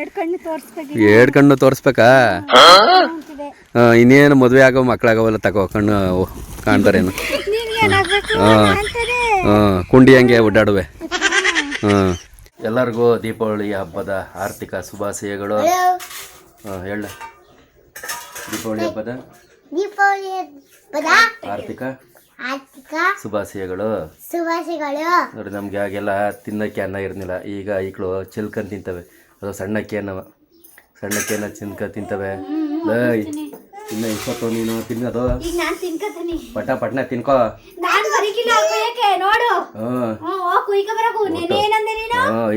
ಎರಡ್ ಕಣ್ಣು ತೋರ್ಸ್ಬೇಕು ಎರಡು ಕಣ್ಣು ತೋರಿಸ್ಬೇಕಾ? ಅಂತಿದೆ ಆ, ಇನ್ನೇನು ಮದುವೆ ಆಗೋ ಮಕ್ಕಳಾಗವಲ್ಲ ತಗೋ ಕಣ್ಣು ಕಾಣ್ತಾರೇನು ನಿನ್ಗೆ ಏನಾಗ್ಬೇಕು ಅಂತಾರೆ ಹಾಂ ಕುಂಡಿ ಹಂಗೆ ಓಡಾಡುವೆ. ಹಾಂ. ಎಲ್ಲರಿಗೂ ದೀಪಾವಳಿ ಹಬ್ಬದ ಆರ್ಥಿಕ ಶುಭಾಶಯಗಳು. ಹಾಂ ಹೇಳ. ದೀಪಾವಳಿ ಹಬ್ಬದ ದೀಪಾವಳಿ ಹಬ್ಬದ ಆರ್ಥಿಕ ಆರ್ಥಿಕ ಶುಭಾಶಯಗಳು. ಶುಭಾಶಯಗಳು. ನೋಡಿ ನಮಗೆ ಆಗೆಲ್ಲ ತಿನ್ನಕ್ಕೆ ಅನ್ನ ಇರಲಿಲ್ಲ. ಈಗ ಈಕಳು ಚಿಲ್ಕನ್ ತಿಂತವೆ. ಅದು ಸಣ್ಣಕ್ಕೆ ಅನ್ನವ ಸಣ್ಣಕ್ಕೆ ಅನ್ನ ಚಿನ್ಕ ತಿಂತವೆ. ಇನ್ನ ಇಪ್ಪತ್ತು ನೀನು ತಿನ್ನ ಅದು ಪಟ ಪಟ್ನ ತಿನ್ಕೋ.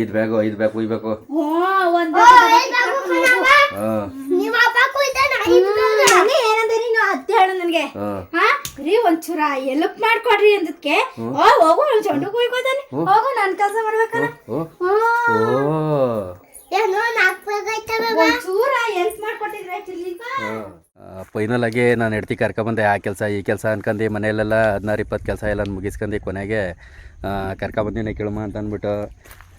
ಐದು ಬ್ಯಾಗು ಐದು ಬ್ಯಾಗ್ ಕುಯ್ಬೇಕು ರೀ ಒಂಚೂರ ಎಲ್ಪ್ ಮಾಡ್ಕೊಡ್ರಿ ಅಂದಕ್ಕೆ ಓ ಹೋಗು ಚಂಡು ಕುಯ್ಕೋತಾನೆ. ಹೋಗು ನನ್ ಕೆಲಸ ಮಾಡ್ಬೇಕಲ್ಲ. ಫೈನಲ್ ಆಗಿ ನಾನು ಹೆಡ್ತಿ ಕರ್ಕೊಬಂದೆ ಆ ಕೆಲಸ ಈ ಕೆಲಸ ಅನ್ಕಂಡು ಮನೆಯಲ್ಲೆಲ್ಲ ಹದಿನಾರು ಇಪ್ಪತ್ತು ಕೆಲಸ ಎಲ್ಲ ಮುಗಿಸ್ಕೊಂಡಿ ಕೊನೆಗೆ. ಕರ್ಕೊಬಂದಿನಿ ಕೇಳಮ್ಮ ಅಂತ ಅಂದ್ಬಿಟ್ಟು.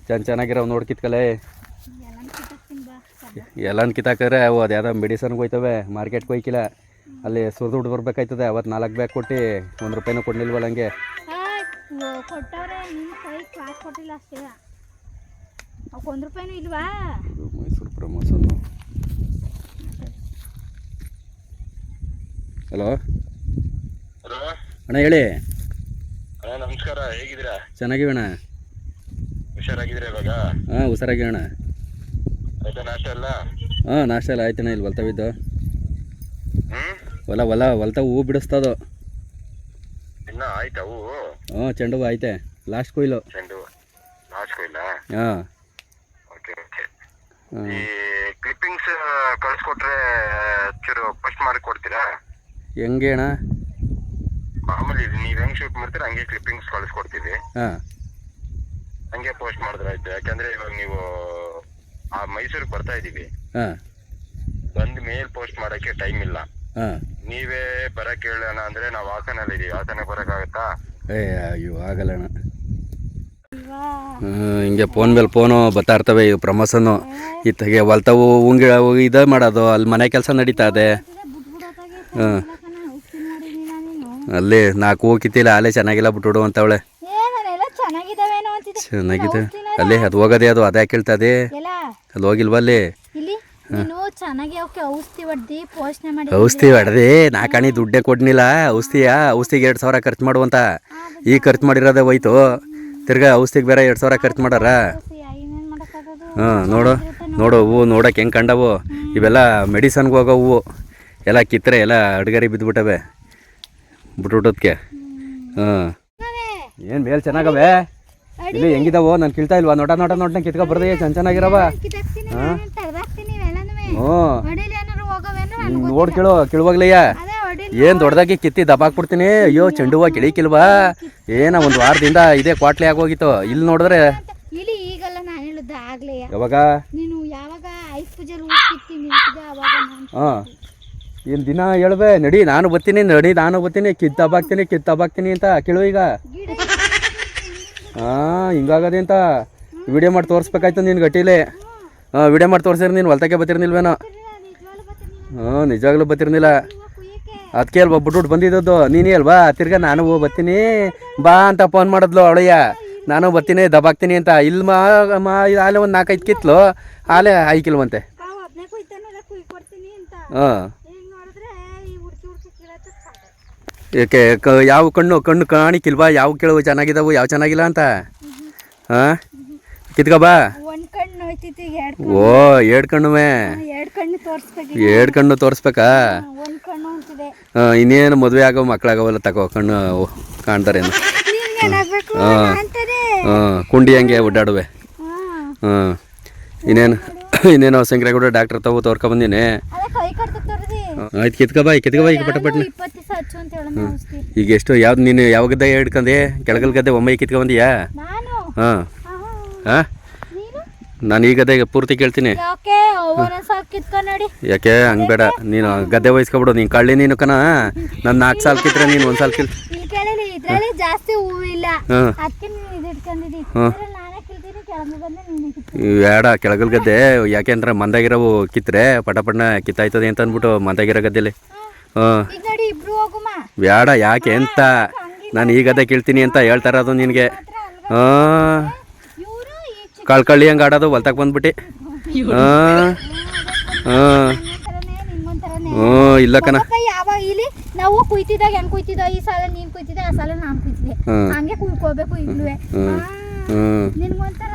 ಚೆನ್ನ ಚೆನ್ನಾಗಿರೋ ನೋಡಿ ಕಿತ್ಕಲೆ. ಎಲ್ಲನ ಕಿತ್ತಾಕ್ರೆ ಅವು ಅದ್ಯಾವ ಮೆಡಿಸನ್ಗೆ ಹೋಯ್ತವೆ ಮಾರ್ಕೆಟ್ಗೆ ಹೋಯ್ಕಿಲ್ಲ. ಅಲ್ಲಿ ಸುರಿದು ಬರ್ಬೇಕಾಯ್ತದೆ ಅವತ್ತು ನಾಲ್ಕು ಬ್ಯಾಗ್ ಕೊಟ್ಟು ಒಂದು ರೂಪಾಯಿನೂ ಕೊಡ್ಲಿಲ್ವಲ್ಲ ಹಂಗೆ. ಕೊಟ್ಟವ್ರೆ ನಿಮ್ಮ ಕೈ ಕ್ಲಾಸ್ ಕೊಟ್ಟಿಲ್ಲ ಅಷ್ಟೇ. ಅವಕ್ಕೆ ಒಂದು ರೂಪಾಯಿನೂ ಇಲ್ವಾ? ಇದು ಮೈಸೂರು ಪ್ರಮೋಷನ್ ಹಲೋ ಹಲೋ ಅಣ್ಣ ಹೇಳಿ. ಅಣ್ಣ ನಮಸ್ಕಾರ. ಹೇಗಿದ್ದೀರಾ? ಚೆನ್ನಾಗಿವಣ್ಣ ಹುಷಾರಾಗಿದ್ದೀರಾ ಇವಾಗ? ಹಾಂ ಹುಷಾರಾಗಿವಣ್ಣ ಆಯ್ತಾ ನಾಷ್ಟ ಎಲ್ಲ? ಹಾಂ ನಾಷ್ಟ ಎಲ್ಲ ಆಯ್ತಣ್ಣ ಇಲ್ಲಿ ಹೊಲ್ತಾವಿದ್ದು ಹೊಲ ಹೊಲ ಹೊಲ್ತ ಹೂ ಬಿಡಿಸ್ತದು. ಇನ್ನ ಆಯ್ತಾ ಹೂವು? ಹಾಂ ಚೆಂಡು ಹೂ ಐತೆ ಲಾಸ್ಟ್ ಕೊಯ್ಲು. ಚೆಂಡು ಲಾಸ್ಟ್ ಕೊಯ್ಲಾ? ಹಾಂ ಹಾಂ. ಈ ಕ್ಲಿಪ್ಪಿಂಗ್ಸ್ ಕಳ್ಸ್ಕೊಟ್ರೆ ಚೂರು ಪೋಸ್ಟ್ ಮಾಡಿ ಕೊಡ್ತೀರಾ? ಹೆಂಗೆ ಅಣ್ಣ? ಮಾಮೂಲಿ ನೀವು ಹೆಂಗ್ ಶೂಟ್ ಮಾಡ್ತೀರಾ ಹಂಗೆ ಕ್ಲಿಪ್ಪಿಂಗ್ಸ್ ಕಳಿಸ್ಕೊಡ್ತೀವಿ. ಹಾಂ. ಹಂಗೆ ಪೋಸ್ಟ್ ಮಾಡಿದ್ರೆ ಆಯ್ತು. ಯಾಕಂದ್ರೆ ಇವಾಗ ನೀವು ಆ ಮೈಸೂರಿಗೆ ಬರ್ತಾ ಇದೀವಿ. ಹಾಂ. ಬಂದ ಮೇಲ್ ಪೋಸ್ಟ್ ಮಾಡಕ್ಕೆ ಟೈಮ್ ಇಲ್ಲ. ಹಾಂ. ನೀವೇ ಬರಕ್ ಹೇಳೋಣ ಅಂದ್ರೆ ನಾವು ಹಾಸನಲ್ಲಿ ಇದೀವಿ ಹಾಸನ ಬರೋಕ್ಕಾಗತ್ತಾ ಏ ಅಯ್ಯೋ ಆಗಲ್ಲ ಅಣ್ಣ. ಹ್ಮ್, ಹಿಂಗೆ ಫೋನ್ ಮೇಲೆ ಫೋನು ಬರ್ತಾ ಇರ್ತವೆ ಇವು ಪ್ರಮೋಷನು ಇತ್ತಗೆ ಹೊಲ್ತಾವು ಉಂಗಿ ಇದು ಮಾಡೋದು ಅಲ್ಲಿ ಮನೆ ಕೆಲಸ ನಡೀತಾ ಇದೆ. ಹಾಂ ಅಲ್ಲಿ ನಾಲ್ಕು ಹೋಗಿತ್ತಿಲ್ಲ ಅಲ್ಲೇ ಚೆನ್ನಾಗಿಲ್ಲ ಬಿಟ್ಬಿಡು ಅಂತವಳೆ. ಚೆನ್ನಾಗಿದೆ. ಅಲ್ಲಿ ಅದು ಹೋಗೋದೇ ಅದು ಅದೇ ಕೇಳ್ತದೆ. ಅಲ್ಲಿ ಹೋಗಿಲ್ವ ಅಲ್ಲಿ? ಔಷಧಿ ಹೊಡ್ದಿ ನಾ ಕಾಣಿ ದುಡ್ಡೇ ಕೊಡ್ನಿಲ್ಲ ಔಷಧಿಯ? ಔಷಧಿಗೆ ಎರಡು ಸಾವಿರ ಖರ್ಚು ಮಾಡುವಂತ. ಈಗ ಖರ್ಚು ಮಾಡಿರೋದೇ ಹೋಯ್ತು. ತಿರ್ಗಾ ಔಷಧಿಗೆ ಬೇರೆ ಎರಡು ಸಾವಿರ ಖರ್ಚು ಮಾಡಾರ? ಹಾಂ ನೋಡು ನೋಡು, ಹೂವು ನೋಡಕ್ಕೆ ಹೆಂಗೆ ಕಂಡವು? ಇವೆಲ್ಲ ಮೆಡಿಸನ್ಗೆ ಹೋಗೋ ಹೂವು ಎಲ್ಲ ಕಿತ್ತರೆ, ಎಲ್ಲ ಅಡ್ಗರಿ ಬಿದ್ದುಬಿಟ್ಟವೆ ಬಿಟ್ಬಿಟ್ಟೋದಕ್ಕೆ ಹಾಂ ಏನು ಮೇಲ್ ಚೆನ್ನಾಗವೆ? ಇಲ್ಲಿ ಹೆಂಗಿದಾವು? ನಾನು ಕಿಳ್ತಾ ಇಲ್ವಾ? ನೋಟ ನೋಟ ನೋಟ ಕಿತ್ಕೊ ಬರ್ದೆ ಚೆನ್ನ ಚೆನ್ನಾಗಿರವ. ಹಾಂ? ಹ್ಞೂ ನೋಡು ನೋಡ್ ಕೇಳು, ಕೇಳುವಾಗ್ಲಯ್ಯ. ಏನು ದೊಡ್ಡದಾಗಿ ಕಿತ್ತಿ ದಬಾಕ್ಬಿಡ್ತೀನಿ ಅಯ್ಯೋ ಚೆಂಡು ಹೂವು ಕಿಳಿಕಿಲ್ವಾ? ಏನ ಒಂದು ವಾರದಿಂದ ಇದೇ ಕ್ವಾಟ್ಲಿ ಆಗೋಗಿತ್ತು. ಇಲ್ಲಿ ನೋಡಿದ್ರೆ ಇಲ್ಲಿ ಈಗಲ್ಲ ನಾನು ಹೇಳಿದ್ದ ಆಗ್ಲೇ. ಯಾವಾಗ? ನೀನು ಹಾಂ. ಏನು ದಿನ ಹೇಳ್ಬೆ ನಡಿ ನಾನು ಬರ್ತೀನಿ ನಡಿ ನಾನು ಬರ್ತೀನಿ. ಕಿತ್ತು ಹಬ್ಬಾಕ್ತೀನಿ ಕಿತ್ತು ದಬಾಕ್ತೀನಿ ಅಂತ ಕೇಳು ಈಗ. ಹಾಂ ಹಿಂಗಾಗದೆ ಅಂತ. ವಿಡಿಯೋ ಮಾಡಿ ತೋರಿಸ್ಬೇಕಾಯ್ತು ನೀನ್ ಗಟ್ಟಿಲಿ. ಹಾಂ ವಿಡಿಯೋ ಮಾಡಿ ತೋರಿಸಿದ್ರೆ ನೀನು ಹೊಲ್ತಕ್ಕೆ ಬರ್ತಿರ್ನಿಲ್ವೇನೋ? ಹಾಂ ನಿಜವಾಗ್ಲೂ ಬರ್ತಿರ್ನಿಲ್ಲ. ಅದಕ್ಕೆ ಅಲ್ವಾ ಬಿಟ್ಬಿಟ್ಟು ಬಂದಿದ್ದದ್ದು. ನೀನೇ ಅಲ್ವಾ? ತಿರ್ಗಾ ನಾನು ಹೋಗಿ ಬರ್ತೀನಿ ಬಾ ಅಂತ ಫೋನ್ ಮಾಡಿದ್ಲು ಅವಳಯ್ಯ ನಾನು ಬರ್ತೀನಿ ದಬಾಕ್ತೀನಿ ಅಂತ. ಇಲ್ಲಿ ಮಾ ಆಲೆ ಒಂದು ನಾಲ್ಕೈದು ಕಿತ್ಲು. ಆಲೆ ಐಕಿಲ್ವಂತೆ. ಹಾಂ. ಏಕೆ ಕ ಯಾವ ಕಣ್ಣು ಕಣ್ಣು ಕಾಣಿಕಿಲ್ವಾ? ಯಾವ ಕೇಳುವ ಚೆನ್ನಾಗಿದ್ದಾವೆ ಯಾವ ಚೆನ್ನಾಗಿಲ್ಲ ಅಂತ? ಹಾಂ? ಕಿತ್ಕೊ ಬಾ. ಒಂದ್ ಕಣ್ಣು ಹೋಯ್ತಿತ್ತು ಎರಡು ಓ ಎರಡು ಕಣ್ಣುವೆ? ಎರಡು ಕಣ್ಣು ತೋರಿಸ್ಬೇಕು ಎರಡು ಕಣ್ಣು ತೋರಿಸ್ಬೇಕಾ? ಒಂದ್ ಕಣ್ಣು ಅಂತಿದೆ. ಹಾಂ ಇನ್ನೇನು ಮದುವೆ ಆಗೋ ಮಕ್ಕಳಾಗವಲ್ಲ ತಗೋ ಕಣ್ಣು ಕಾಣ್ತಾರೆ ಕುಂಡಿ ಹಂಗೆ ಓಡಾಡುವೆ ಹಾಂ. ಇನ್ನೇನು ಇನ್ನೇನು ಸಂಕ್ರಾಗೂಡ ಡಾಕ್ಟ್ರ್ ತಾವು ತಗೋ ಅದೇ ಕೈ ಕಟ್ತ ತೋರಿಸಿ ಆಯ್ತು ಕಿತ್ಕೊ ಬಾ ಕಿತ್ಕೊ ಬಾ ಈಗ ಪಟ ಔಷಧಿ. ಈಗ ಎಷ್ಟು ಯಾವ್ದು ನೀನು ಯಾವ ಗದ್ದೆ ಹಿಡ್ಕಂದೆ ಕೆಳಗಲ್ ಗದ್ದೆ ಒಮ್ಮೆ ಕಿತ್ಕೊಂಬಂದಿಯಾ ನಾನು? ಹಾಂ. ಹಾಂ? ನೀನು ಈ ಗದ್ದೆಗೆ ಪೂರ್ತಿ ಕೇಳ್ತೀನಿ. ಯಾಕೆ? ಹಂಗ ಸಾಕು ಕಿತ್ಕೊಂಡ್ ನೋಡಿ ಯಾಕೆ? ಹಂಗೆ ಬೇಡ ನೀನು ಗದ್ದೆ ವಹಿಸ್ಕೊಬಿಡು ನೀನು ಕಳ್ಳಿ ನೀನು ಕಣ. ನಾನು ನಾಲ್ಕು ಸಾಲ ಕಿತ್ರೆ ನೀನು ಒಂದು ಸಾಲ್ ಕಿಲ್ ಇಲ್ಲಿ ಕೇಳಿಲಿ ಇದ್ರಲ್ಲಿ ಜಾಸ್ತಿ ಹೂವು ಇಲ್ಲ. ಹಾಂ. ಅದಕ್ಕೆ ನೀನು ಇದು ಇಟ್ಕೊಂಡಿದ್ದಿ ಹ್ಮ್. ಇದ್ರಲ್ಲಿ ನಾನೇ ಕಿಲ್ತೀನಿ ಕೆಳಗೆ ಬಂದೆ ನೀನು ಬೇಡ ಕೆಳಗಲ್ ಗದ್ದೆ. ಯಾಕೆಂದ್ರೆ ಮಂದಾಗಿರೋವು ಕಿತ್ತರೆ ಪಟ ಪಟ್ನ ಕಿತ್ತಾಯ್ತದೆ ಅಂತ ಅಂದ್ಬಿಟ್ಟು ಮಂದಾಗಿರೋ ಗದ್ದೆಲಿ. ಹಾಂ. ಈಗ ನಡಿ ಇಬ್ರು ಹೋಗುಮ. ಬೇಡ ಯಾಕೆ? ಅಂತ ನಾನು ಈ ಗದ್ದೆ ಕೇಳ್ತೀನಿ ಅಂತ ಹೇಳ್ತಾ ಅದು ನಿನಗೆ. ಹಾಂ. ಕಳ್ಕಳ್ಳಿ ಹಂಗೆ ಆಡೋದು ಹೊಲ್ತಕ್ಕೆ ಬಂದ್ಬಿಟ್ಟು. ಹಾಂ ಹ್ಞೂ ಇಲ್ಲ ಕಣ. ಇಲ್ಲಿ ನಾವು ಕುಯ್ತಿದ್ದಾಗ ಹೆಂಗ್ ಕುಯ್ತಿದ್ದೋ? ಈ ಸಾಲ ನೀನ್ ಕುಯ್ತಿದ್ದೆ ಆ ಸಾಲ ನಾನ್ ಕುಯ್ತಿದ್ದೆ. ಹಂಗೆ ಕುಯ್ಕೋಬೇಕು ಈಗ್ಲೂ ಹ್ಞೂ ಹ್ಞೂ. ನಿನ್ಗೊಂಥರ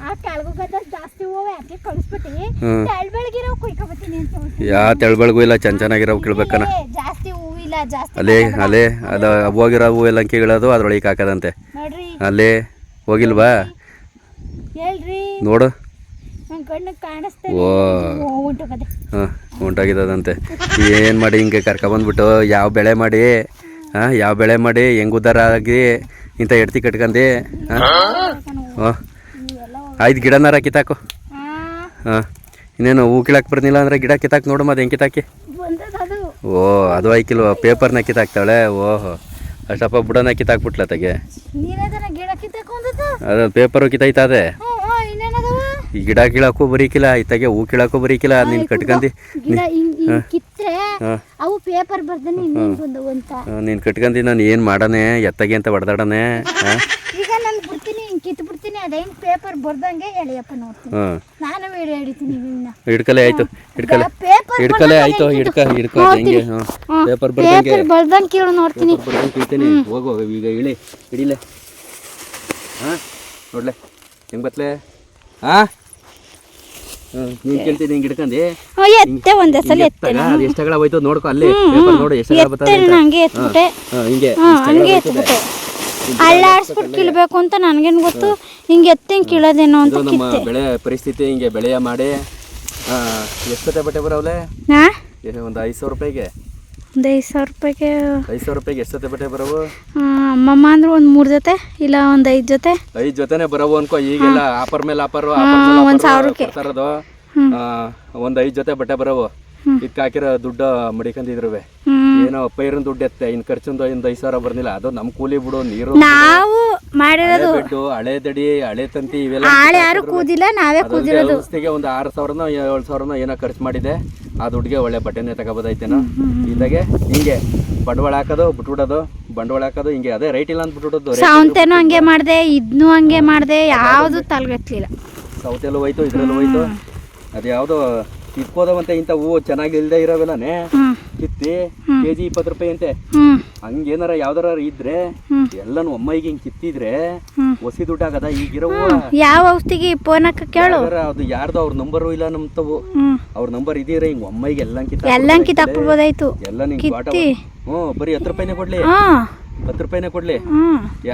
ಆ ಕೆಳಗು ಗದ್ದ ಜಾಸ್ತಿ ಹೋವೆ ಅದಕ್ಕೆ ಕಳಿಸ್ಬಿಟ್ಟು? ಹ್ಮ್. ತೆಳ್ ಬೆಳಗಿರೋ ಕುಯ್ಕೊಬತ್ತೀನಿ ಅಂತ ಹೇಳ್ತೀನಿ. ಯಾ ತೆಳ್ಬೆಳಗು ಇಲ್ಲ ಚಂದ ಚೆನ್ನಾಗಿರೋ ಕೇಳ್ಬೇಕನ ಜಾಸ್ತಿ ಹೂವಿಲ್ಲ ಜಾಸ್ತಿ ಅಲ್ಲೇ ಅಲ್ಲೇ ಅದು ಹೋಗಿರೋ ಹೂ ಎಲ್ಲ ಕೀಳೋದು ಅದ್ರೊಳಗೆ ಹಾಕದಂತೆ ಅಲ್ಲೇ ಹೋಗಿಲ್ವಾ? ಹೇಳ್ರಿ. ನೋಡು. ನನ್ ಕಣ್ಣಿಗೆ ಕಾಣಿಸ್ತಾ ಓ. ಉಂಟು ಕದೆ ಹಾಂ ಉಂಟಾಗಿದ್ದದಂತೆ. ಏನು ಮಾಡಿ ಹಿಂಗೆ ಕರ್ಕೊಬಂದ್ಬಿಟ್ಟು ಯಾವ ಬೆಳೆ ಮಾಡಿ? ಹಾಂ ಯಾವ ಬೆಳೆ ಮಾಡಿ? ಹೆಂಗೆ ಉದ್ದಾರ ಆಗಿ? ಇಂಥ ಎಡ್ತಿ ಕಟ್ಕಂದು? ಹಾಂ? ಆಯ್ತು ಗಿಡನಾರ ಕಿತ್ತಾಕು. ಹಾಂ. ಇನ್ನೇನು ಹೂ ಕಿಳಕ್ ಬರ್ನಿಲ್ಲ ಅಂದರೆ ಗಿಡ ಕಿತ್ತಾಕ್ ನೋಡು ಮತ್ತೆ ಹೆಂಗೆ ಕಿತ್ತಾಕಿ? ಓ ಅದು ಆಯ್ಕಿಲ್ವ ಪೇಪರ್ನ ಕಿತ್ತಾಕ್ತಾಳೆ? ಓಹೋ. ಅಷ್ಟಪ್ಪ ಬುಡನ ಕಿತ್ತಾಕ್ಬಿಟ್ಲ ತಗೆ. ಅದ ಪೇಪರು ಕಿತ್ತಾಯ್ತದೆ ಅದೇ ಈ ಗಿಡ ಕೀಳಕ್ಕೂ ಬರೀಕಿಲ್ಲ ಇತ್ತಾಗೆ ಹೂ ಕೀಳಕ್ಕೂ ಬರೀಕಿಲ್ಲ ನೀನು ಕಟ್ಕಂದಿ. ನೀನು ಕಟ್ಕಂದು ನಾನು ಏನು ಮಾಡನೆ ಎತ್ತಗೆ ಅಂತ ಹೊಡೆದಾಡನೆ ಹಾಂ ಈಗ ಬಿಡ್ತೀನಿ ಕಿತ್ ಬಿಡ್ತೀನಿ ಅದೇನ್ ಪೇಪರ್ ಬರ್ದಂಗೆ ಎಳೆಯಪ್ಪ ನೋಡ್ತೀನಿ. ಹಾಂ. ನಾನು ವಿಡಿಯೋ ಹಿಡಿತೀನಿ ಇನ್ನ ಹಿಡ್ಕಲೆ ಆಯ್ತು ಹಿಡ್ಕಲೆ ಪೇಪರ್ ಹಿಡ್ಕಲೆ ಆಯ್ತು ಹಿಡ್ಕ ಹಿಡ್ಕೊ ಹೆಂಗೆ ಹಾಂ. ಪೇಪರ್ ಬರ್ದಂಗೆ ಪೇಪರ್ ಬರ್ದಂಗೆ ಕೇಳು ನೋಡ್ತೀನಿ. ಬರ್ದಂಗೆ ಕೀಳ್ತೀನಿ. ಹೋಗು ಈಗ ಇಳಿ ಹಿಡಿಲೆ. ಹಾಂ ನೋಡ್ಲೆ ಹೆಂಗೆ ಬತ್ಲೆ? ಹಾಂ? ನೀನು ಕೇಳ್ತೀನಿ ಹಿಂಗೆ ಹಿಡ್ಕಂದು. ಎತ್ತೆ ಒಂದೇ ಸಲ ಎತ್ತೆ. ಅದು ಎಷ್ಟಗಳ ಹೋಯ್ತು ನೋಡ್ಕೊ ಅಲ್ಲಿ ಪೇಪರ್ ನೋಡು ಎಷ್ಟಗಳ ಬರ್ತದೆ ಹಂಗೆ ಎತ್ಬಿಟ್ಟೆ. ಹಿಂಗೆ ಹಂಗೆ ಎತ್ಬಿಟ್ಟೆ. ಅಲ್ಲಾಡ್ಸ್ಬಿಟ್ಟು ಕೀಳ್ಬೇಕು ಅಂತ ನನಗೇನು ಗೊತ್ತು? ಹಿಂಗೆ ಎತ್ತಿ ಹಿಂಗೆ ಕೀಳೋದೇನೋ ಅಂತ ನಮ್ಮ ಬೆಳೆ ಪರಿಸ್ಥಿತಿ ಹಿಂಗೆ ಬೆಳೆಯ ಮಾಡಿ. ಎಷ್ಟೊತ್ತೆ ಬಟ್ಟೆ ಬರವಲೆ? ಹಾಂ? ಒಂದು ಐದು ಸಾವಿರ ರೂಪಾಯಿಗೆ. ಒಂದು ಐದು ಸಾವಿರ ರೂಪಾಯಿಗೆ ಐದು ಸಾವಿರ ರೂಪಾಯಿಗೆ ಎಷ್ಟೊತ್ತೆ ಬಟ್ಟೆ ಬರವು? ಅಮ್ಮಮ್ಮ ಅಂದ್ರೆ ಒಂದು ಮೂರು ಜೊತೆ ಇಲ್ಲ ಒಂದು ಐದು ಜೊತೆ. ಐದು ಜೊತೆನೆ ಬರವು ಅನ್ಕೋ ಈಗೆಲ್ಲ ಆಫರ್ ಮೇಲೆ ಆಫರ್ ಒಂದು ಸಾವಿರಕ್ಕೆ. ಕೊಡ್ತಾರದು ಒಂದು ಐದು ಜೊತೆ ಬಟ್ಟೆ ಬರವು. ಇದಕ್ಕೆ ಹಾಕಿರೋ ದುಡ್ಡು ಮಡಿಕೊಂಡಿದ್ರುವೆ ಏನೋ ಪೈರನ್ ದುಡ್ಡು ಎತ್ತೆ ಇನ್ನು ಖರ್ಚಿಂದ ಇಂದ ಐದು ಸಾವಿರ ಬರ್ನಿಲ್ಲ ಅದು ನಮ್ಮ ಕೂಲಿ ಬಿಡು ನೀರು ನಾವು ಮಾಡಿರೋದು ಹಳೆ ಬೆಡ್ಡು ಹಳೆ ದಡಿ ಹಳೆ ತಂತಿ ಇವೆಲ್ಲ ಆಳೆ ಯಾರು ಕೂದಿಲ್ಲ ನಾವೇ ಕೂದಿರೋದು. ಔಷಧಿಗೆ ಒಂದು ಆರು ಸಾವಿರನೋ ಏಳು ಸಾವಿರನೋ ಏನೋ ಖರ್ಚು ಮಾಡಿದೆ. ಆ ದುಡ್ಡಿಗೆ ಒಳ್ಳೆ ಬಟ್ಟೆನೇ ತಗೋಬೋದೈತೇನೋ ಇದಾಗೆ ಹಿಂಗೆ. ಬಂಡವಾಳ ಹಾಕೋದು ಬಿಟ್ಬಿಡೋದು ಬಂಡವಾಳ ಹಾಕೋದು ಹಿಂಗೆ ಅದೇ ರೈಟ್ ಇಲ್ಲ ಅಂತ ಬಿಟ್ಬಿಡೋದು ಸಾವಂತೆನೂ ಹಂಗೆ ಮಾಡಿದೆ ಇದ್ನು ಹಂಗೆ ಮಾಡಿದೆ ಯಾವುದು ತಲೆಗಟ್ಲಿಲ್ಲ ಸೌತೆಲ್ಲೂ ಹೋಯ್ತು ಇದ್ರಲ್ಲೂ ಹೋಯ್ತು. ಅದು ಯಾವುದೋ ಕಿತ್ಕೋದವಂತೆ ಇಂಥ ಹೂವು ಚೆನ್ನಾಗಿ ಇಲ್ಲದೆ ಇರೋವೆಲ್ಲನೇ ಕಿತ್ತಿ ಕೆಜಿ ಇಪ್ಪತ್ತು ರೂಪಾಯಿ ಅಂತೆ. ಹಂಗೇನಾರ ಯಾವ್ದಾರ ಇದ್ರೆ ಎಲ್ಲಾನು ಎಲ್ಲನೂ ಹಿಂಗ್ ಕಿತ್ತಿದ್ರೆ. ಹೊಸಿ ದುಡ್ಡಾಗದ ಈಗಿರೋ ಯಾವ ಔಷಧಿಗೆ ಫೋನ್ ಕೇಳು. ಅದು ಯಾರ್ದು ಅವ್ರ ನಂಬರು ಇಲ್ಲ ನಮ್ಮ ತವು ಹ್ಮ್. ಅವ್ರ ನಂಬರ್ ಇದೀರ ಹಿಂಗ್ ಒಮ್ಮೆಗೆ ಎಲ್ಲ ಕಿತ್ತ ಎಲ್ಲ ಎಲ್ಲ ನಿಂಗೆ ಬಾಟ ಕಿತ್ತಿ ಹ್ಞೂ ಬರೀ ಹತ್ತು ರೂಪಾಯಿನೇ ಕೊಡ್ಲಿ. ಹತ್ತು ರೂಪಾಯಿನೇ ಕೊಡ್ಲಿ.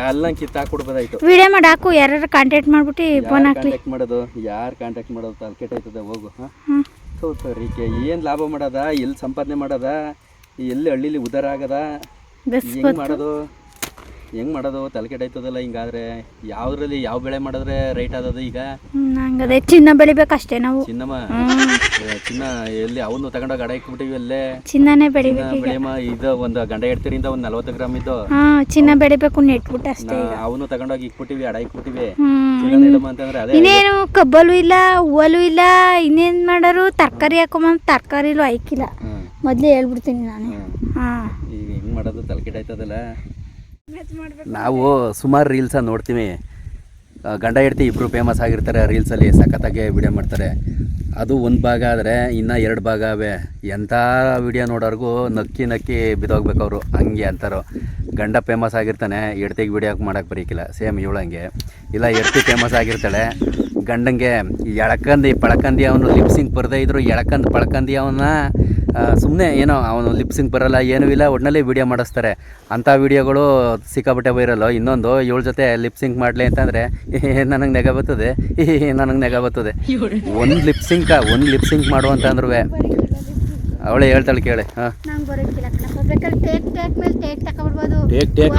ಎಲ್ಲ ಕಿತ್ತಾಕ್ ಕೊಡ್ಬೋದಾಯ್ತು ವಿಡಿಯೋ ಮಾಡಿ ಹಾಕು ಯಾರು ಕಾಂಟ್ಯಾಕ್ಟ್ ಮಾಡ್ಬಿಟ್ಟು ಫೋನ್ ಹಾಕ್ಲಿ. ಕಾಂಟ್ಯಾಕ್ಟ್ ಮಾಡೋದು? ಯಾರು ಕಾಂಟ್ಯಾಕ್ಟ್ ಮಾಡೋದು? ತಲೆ ಕೆಟ್ಟ ಹೋಗು ಹಾಂ. ಹ್ಮ್ ರೀಕೆ ಏನು ಲಾಭ ಮಾಡದ ಎಲ್ಲಿ ಸಂಪಾದನೆ ಮಾಡದ ಎಲ್ಲಿ ಹಳ್ಳಿಲಿ ಉದಾರ ಆಗದ ಏನು ಮಾಡೋದು? ಹೆಂಗ್ ಮಾಡೋದು? ತಲೆಕೆಟ್ ಆಯ್ತದಲ್ಲ ಹಿಂಗಾದ್ರೆ ಯಾವ್ದ್ರಲ್ಲಿ ಯಾವ ಬೆಳೆ ಮಾಡಿದ್ರೆ ರೈಟ್ ಆದದು ಈಗ? ನಂಗದೆ ಚಿನ್ನ ಬೆಳಿಬೇಕಷ್ಟೇ ನಾವು. ಚಿನ್ನಮ್ಮ? ಚಿನ್ನ ಎಲ್ಲಿ ಅವನು ತಗೊಂಡೋಗಿ ಗಡ ಇಕ್ಬಿಟ್ಟಿವಿ ಅಲ್ಲೇ? ಚಿನ್ನನೇ ಚಿನ್ನ ಬೆಳಿಬೇಕು ಬೆಳೆಯಮ್ಮ ಇದು ಒಂದು ಗಂಡ ಎಡ್ತಿರಿಂದ ಒಂದ್ ನಲ್ವತ್ತು ಗ್ರಾಮ್ ಇದ್ದು ಚಿನ್ನ ಬೆಳಿಬೇಕು ನೆಟ್ಬಿಟ್ಟು ಅಷ್ಟೇ ಅವನು ತಗೊಂಡೋಗಿ ಇಕ್ಬಿಟ್ಟಿವಿ ಅಡ ಇಕ್ಬಿಟ್ಟಿವಿ ಅಂತಂದ್ರೆ ಅದೇ ಇನ್ನೇನು ಕಬ್ಬಲು ಇಲ್ಲ ಹೂವಲು ಇಲ್ಲ ಇನ್ನೇನ್ ಮಾಡೋರು ತರಕಾರಿ ಹಾಕೊಂಬ ತರಕಾರಿಲೂ ಐಕಿಲ್ಲ ಮೊದ್ಲೇ ಹೇಳ್ಬಿಡ್ತೀನಿ ನಾನು. ಹಾ. ಈಗ ಹೆಂಗ್ ಮಾಡೋದು? ತಲೆಕೆಟ್ ಕೆಟ್ಟೈತದಲ್ಲ ನಾವು ಸುಮಾರು ರೀಲ್ಸ ನೋಡ್ತೀವಿ. ಗಂಡ ಹೆಂಡತಿ ಇಬ್ಬರು ಫೇಮಸ್ ಆಗಿರ್ತಾರೆ ರೀಲ್ಸಲ್ಲಿ ಸಖತ್ತಾಗಿ ವಿಡಿಯೋ ಮಾಡ್ತಾರೆ. ಅದು ಒಂದು ಭಾಗ ಆದರೆ ಇನ್ನೂ ಎರಡು ಭಾಗ ಅವೆ. ಎಂಥ ವಿಡಿಯೋ ನೋಡೋರ್ಗೂ ನಕ್ಕಿ ನಕ್ಕಿ ಬಿದ್ದೋಗ್ಬೇಕು ಅವರು. ಹಂಗೆ ಅಂತಾರೋ. ಗಂಡ ಫೇಮಸ್ ಆಗಿರ್ತಾನೆ, ಹೆಡ್ತಿಗೆ ವಿಡಿಯೋ ಮಾಡೋಕೆ ಬರೀಕಿಲ್ಲ. ಸೇಮ್ ಇವಳಂಗೆ ಇಲ್ಲ, ಹೆಡ್ತಿ ಫೇಮಸ್ ಆಗಿರ್ತಾಳೆ, ಗಂಡಂಗೆ ಎಳಕಂದಿ ಪಳಕಂದಿ ಅವನು ಲಿಪ್ಸಿಂಗ್ ಬರದೇ ಇದ್ರು, ಎಳಕಂದು ಪಳಕಂದಿ ಅವನ್ನ ಸುಮ್ಮನೆ ಏನೋ ಅವನು ಲಿಪ್ಸಿಂಗ್ ಬರಲ್ಲ ಏನೂ ಇಲ್ಲ ಒಟ್ಟಿನಲ್ಲಿ ವಿಡಿಯೋ ಮಾಡಿಸ್ತಾರೆ. ಅಂಥ ವಿಡಿಯೋಗಳು ಸಿಕ್ಕಾಬಿಟ್ಟೆ ವೈರಲ್ ಇನ್ನೊಂದು ಇವಳ ಜೊತೆ ಲಿಪ್ಸಿಂಗ್ ಮಾಡಲಿ ಅಂತಂದರೆ ನನಗೆ ನೆಗ ಬರ್ತದೆ. ನನಗೆ ನೆಗ ಬರ್ತದೆ. ಒಂದು ಲಿಪ್ಸಿಂಕ ಒಂದು ಲಿಪ್ಸಿಂಕ್ ಮಾಡು ಅಂತಂದ್ರೂ ಅವಳೇ ಹೇಳ್ತಾಳೆ ಕೇಳಿ. ಹಾಂ. ಟೇಕ್ ಟೇಕ್ ಮೇಲೆ ಟೇಕ್ ತಗೊಬಿಡ್ಬೋದು ಟೇಕ್ ಟೇಕ್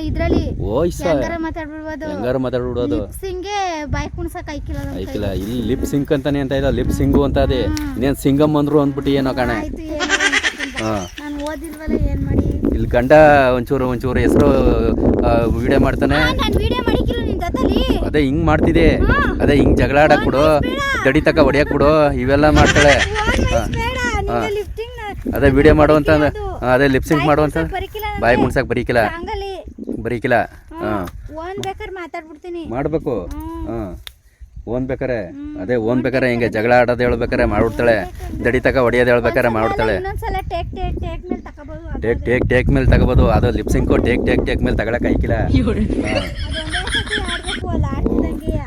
ಇದ್ರಲ್ಲಿ ಓಯ್ ಸ ಹೆಂಗಾರ ಮಾತಾಡ್ಬಿಡ್ಬೋದು? ಹೆಂಗಾರು ಮಾತಾಡ್ಬಿಡೋದು ಸಿಂಗೆ ಬಾಯ್ ಕುಣ್ಸಕ್ ಐಕಿಲ್ಲ ಇಲ್ಲಿ ಲಿಪ್ ಸಿಂಕ್ ಅಂತಾನೆ ಅಂತ ಇಲ್ಲ ಲಿಪ್ ಸಿಂಗು ಅಂತ ಅದೇ. ಇನ್ನೇನು ಸಿಂಗಮ್ ಅಂದ್ರು ಅಂದ್ಬಿಟ್ಟು ಏನೋ ಕಾಣೆ. ಹಾಂ. ನಾನು ಓದಿಲ್ವಲ್ಲ ಏನ್ ಮಾಡಿ? ಇಲ್ಲಿ ಗಂಡ ಒಂಚೂರು ಒಂಚೂರು ಹೆಸರು ವಿಡಿಯೋ ಮಾಡ್ತಾನೆ. ನಾನು ವಿಡಿಯೋ ಮಾಡಿಕಿಲ್ಲ ನಿನ್ ಜೊತೆಲಿ ಅದೇ ಹಿಂಗ್ ಮಾಡ್ತಿದೆ ಅದೇ ಹಿಂಗ್ ಜಗಳ ಆಡಕ್ ಬಿಡು. ದಡಿ ತಕ ಹೊಡಿಯಕ್ ಬಿಡು. ಇವೆಲ್ಲ ಮಾಡ್ತಾಳೆ. ಬೇಡ. ಲಿಫ್ಟಿಂಗ್ ಅದೇ ವಿಡಿಯೋ ಮಾಡುವಂತ ಅಂದ. ಲಿಪ್ಸಿಂಗ್ ಮಾಡುವಂತ ಬಾಯಿ ಮುಣ್ಸಕ್ ಬರೀಕಿಲ್ಲ. ಹಂಗಲ್ಲಿ. ಬರೀಕಿಲ್ಲ. ಓನ್ ಮಾತಾಡ್ಬಿಡ್ತೀನಿ. ಮಾಡ್ಬೇಕು. ಹಾ. ಓನ್ ಬೇಕಾರೆ ಅದೇ ಓನ್ ಬೇಕಾರೆ ಹಿಂಗೆ ಜಗಳ ಆಡೋದು ಹೇಳ್ಬೇಕಾರೆ ಮಾಡ್ಬಿಡ್ತಾಳೆ. ದಡಿ ತಕ ಹೊಡಿಯೋದು ಹೇಳ್ಬೇಕಾರೆ ಮಾಡ್ಬಿಡ್ತಾಳೆ ಇನ್ನೊಂದ್ಸಲ ಟೇಕ್ ಟೇಕ್ ಟೇಕ್ ಮೇಲೆ ತಗೋಬಹುದು ಅದು ಟೇಕ್ ಟೇಕ್ ಟೇಕ್ ಮೇಲೆ ತಗೋಬೋದು. ಅದು ಲಿಪ್ಸಿಂಕು ಟೇಕ್ ಟೇಕ್ ಟೇಕ್ ಮೇಲೆ ತಗೊಳಕ್ ಐಕಿಲ್ಲ